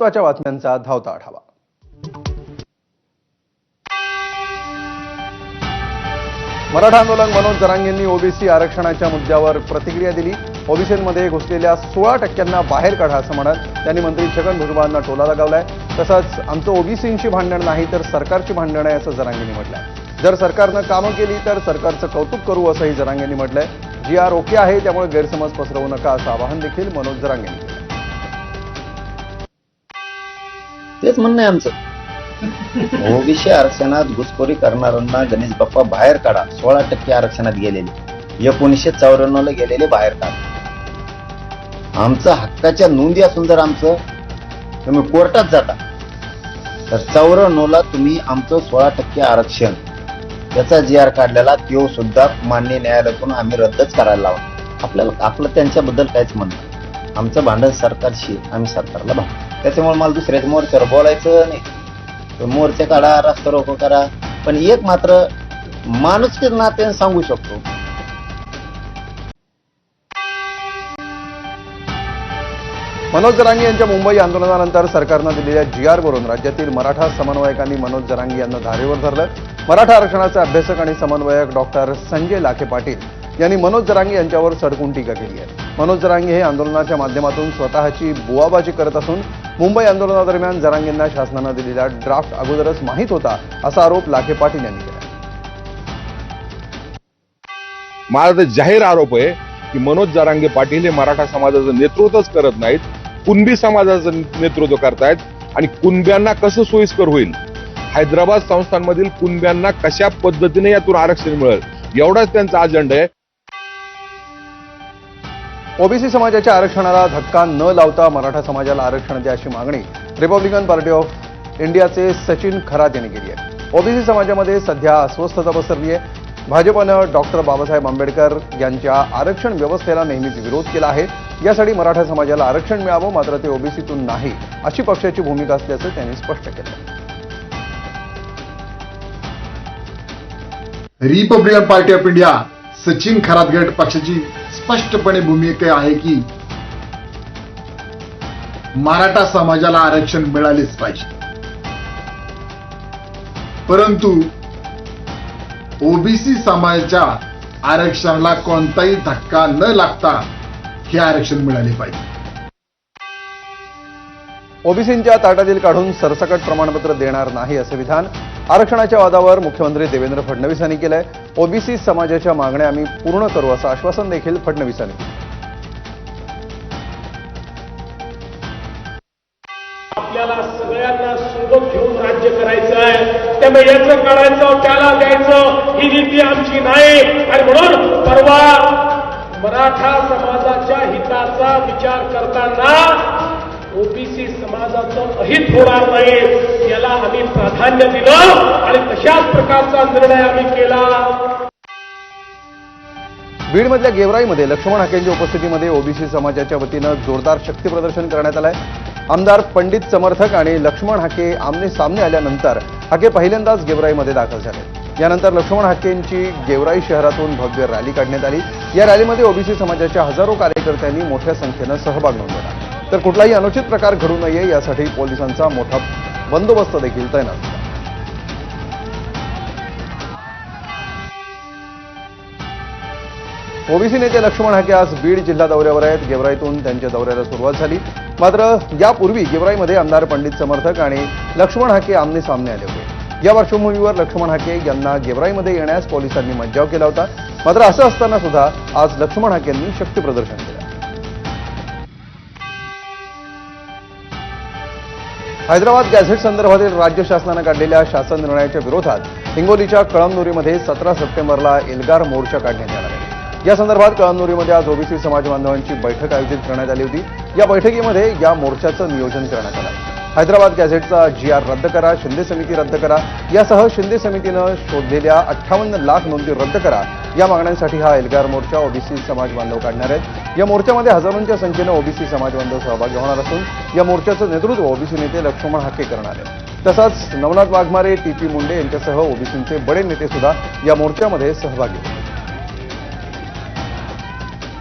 महत्त्वाच्या बातम्यांचा धावता आढावा. मराठा आंदोलक मनोज जरांगेंनी ओबीसी आरक्षणाच्या मुद्द्यावर प्रतिक्रिया दिली. ओबीसीमध्ये घुसलेल्या सोळा टक्क्यांना बाहेर काढा असं म्हणत त्यांनी मंत्री छगन भुजबळांना टोला लगावलाय. तसंच आमचं ओबीसींशी भांडण नाही तर सरकारची भांडण आहे असं जरांगेंनी म्हटलंय. जर सरकारनं कामं केली तर सरकारचं कौतुक करू असंही जरांगेंनी म्हटलंय. जी आर ओके आहे त्यामुळे गैरसमज पसरवू नका असं आवाहन देखील मनोज जरांगेंनी तेच म्हणणं आहे आमचं. ओबीसी आरक्षणात घुसखोरी करणाऱ्यांना गणेश बाप्पा बाहेर काढा. सोळा टक्के आरक्षणात गेलेले. एकोणीसशे चौऱ्याण्णव ला गेलेले बाहेर काढा. आमचं हक्काच्या नोंदी असून जर आमचं तुम्ही कोर्टात जाता. तर चौऱ्याण्णव ला तुम्ही आमचं सोळा टक्के आरक्षण. त्याचा जी आर काढलेला तो सुद्धा मान्य न्यायालयातून आम्ही रद्दच करायला लावा आपल्याला आपलं त्यांच्याबद्दल काहीच म्हणणं आमचं भांडण सरकारशी आम्ही सरकारला भांडतो. त्याच्यामुळे मला दुसऱ्याच मोर्चावर बोलायचं नाही. मोर्चे काढा रस्ता रोको करा. पण एक मात्र माणूस नात्याने सांगू शकतो. मनोज जरांगी यांच्या मुंबई आंदोलनानंतर सरकारनं दिलेल्या जी आरवरून राज्यातील मराठा समन्वयकांनी मनोज जरांगी यांना धारेवर धरलं. मराठा आरक्षणाचे अभ्यासक आणि समन्वयक डॉक्टर संजय लाखे पाटील यांनी मनोज जरांगे यांच्यावर सडकून टीका केली आहे. मनोज जरांगे हे आंदोलनाच्या माध्यमातून स्वतःची बुवाबाजी करत असून मुंबई आंदोलनादरम्यान जरांगेंना शासनानं दिलेला ड्राफ्ट अगोदरच माहीत होता असा आरोप लाखे पाटील यांनी केला. माझा तर जाहीर आरोप आहे की मनोज जरांगे पाटील हे मराठा समाजाचं नेतृत्वच करत नाहीत कुणबी समाजाचं नेतृत्व करतायत आणि कुणब्यांना कसं सोयीस्कर होईल? हैदराबाद संस्थांमधील कुणब्यांना कशा पद्धतीने यातून आरक्षण मिळेल? एवढाच त्यांचा अजेंडा आहे. ओबीसी समाजाच्या आरक्षणाला धक्का न लावता मराठा समाजाला आरक्षण द्या अशी मागणी रिपब्लिकन पार्टी ऑफ इंडियाचे सचिन खरात यांनी केली आहे. ओबीसी समाजामध्ये सध्या अस्वस्थता पसरली आहे. भाजपानं डॉक्टर बाबासाहेब आंबेडकर यांच्या आरक्षण व्यवस्थेला नेहमीच विरोध केला आहे. यासाठी मराठा समाजाला आरक्षण मिळावं मात्र ते ओबीसीतून नाही अशी पक्षाची भूमिका असल्याचं त्यांनी स्पष्ट केलं. Republican party of India Sachin खरातगट पक्षाची स्पष्टपणे भूमिका आहे की मराठा समाजाला आरक्षण मिळालेच पाहिजे. परंतु ओबीसी समाजाच्या आरक्षणाला कोणताही धक्का न लागता हे आरक्षण मिळाले पाहिजे. ओबीसींच्या ताटातील काढून सरसकट प्रमाणपत्र देणार नाही असं विधान आरक्षणाच्या वादावर मुख्यमंत्री देवेंद्र फडणवीस यांनी केलंय. ओबीसी समाजाच्या मागण्या आम्ही पूर्ण करू असं आश्वासन देखील फडणवीसांनी दिलं. आपल्याला सगळ्यांना सोबत घेऊन राज्य करायचं आहे. त्यामुळे याचं काढायचं त्याला द्यायचं ही नीती आमची नाही. आणि म्हणून परवा मराठा समाजाच्या हिताचा विचार करताना समाजाचं अहित होणार नाही याला आम्ही प्राधान्य दिलं आणि तशाच प्रकारचा निर्णय आम्ही केला. बीडमधल्या गेवराईमध्ये लक्ष्मण हाकेंच्या उपस्थितीमध्ये ओबीसी समाजाच्या वतीनं जोरदार शक्ती प्रदर्शन करण्यात आलंय. आमदार पंडित समर्थक आणि लक्ष्मण हाके आमने सामने आल्यानंतर हाके पहिल्यांदाच गेवराईमध्ये दाखल झाले. यानंतर लक्ष्मण हाकेंची गेवराई शहरातून भव्य रॅली काढण्यात आली. या रॅलीमध्ये ओबीसी समाजाच्या हजारो कार्यकर्त्यांनी मोठ्या संख्येनं सहभाग नोंदवला. तर कुठलाही अनुचित प्रकार घडू नये यासाठी पोलिसांचा मोठा बंदोबस्त देखील तैनात झाला ओबीसी नेते लक्ष्मण हाके आज बीड जिल्हा दौऱ्यावर आहेत. गेवराईतून त्यांच्या दौऱ्याला सुरुवात झाली. मात्र यापूर्वी गेवराईमध्ये आमदार पंडित समर्थक आणि लक्ष्मण हाके आमने सामने आले होते. या पार्श्वभूमीवर लक्ष्मण हाके यांना गेवराईमध्ये येण्यास पोलिसांनी मज्जाव केला होता. मात्र असं असताना सुद्धा आज लक्ष्मण हाकेंनी शक्तीप्रदर्शन केलं. हैदराबाद गॅझेट संदर्भातील राज्य शासनानं काढलेल्या शासन निर्णयाच्या विरोधात हिंगोलीच्या कळमनुरीमध्ये सतरा सप्टेंबरला एल्गार मोर्चा काढण्यात आला आहे. या संदर्भात कळमनुरीमध्ये आज ओबीसी समाज बांधवांची बैठक आयोजित करण्यात आली होती. या बैठकीमध्ये या मोर्चाचं नियोजन करण्यात आलं. हैदराबाद गॅझेटचा जी आर रद्द करा शिंदे समिती रद्द करा. यासह शिंदे समितीनं शोधलेल्या अठ्ठावन्न लाख नोंदी रद्द करा. या मागण्यांसाठी हा एल्गार मोर्चा ओबीसी समाज बांधव काढणार आहेत या मोर्चामध्ये हजारोंच्या संख्येनं ओबीसी समाज बांधव सहभागी होणार असून या मोर्चाचं नेतृत्व ओबीसी नेते लक्ष्मण हाके करणार आहेत. तसंच नवनाथ वाघमारे टी पी मुंडे यांच्यासह ओबीसींचे बडे नेते सुद्धा या मोर्चामध्ये सहभागी होते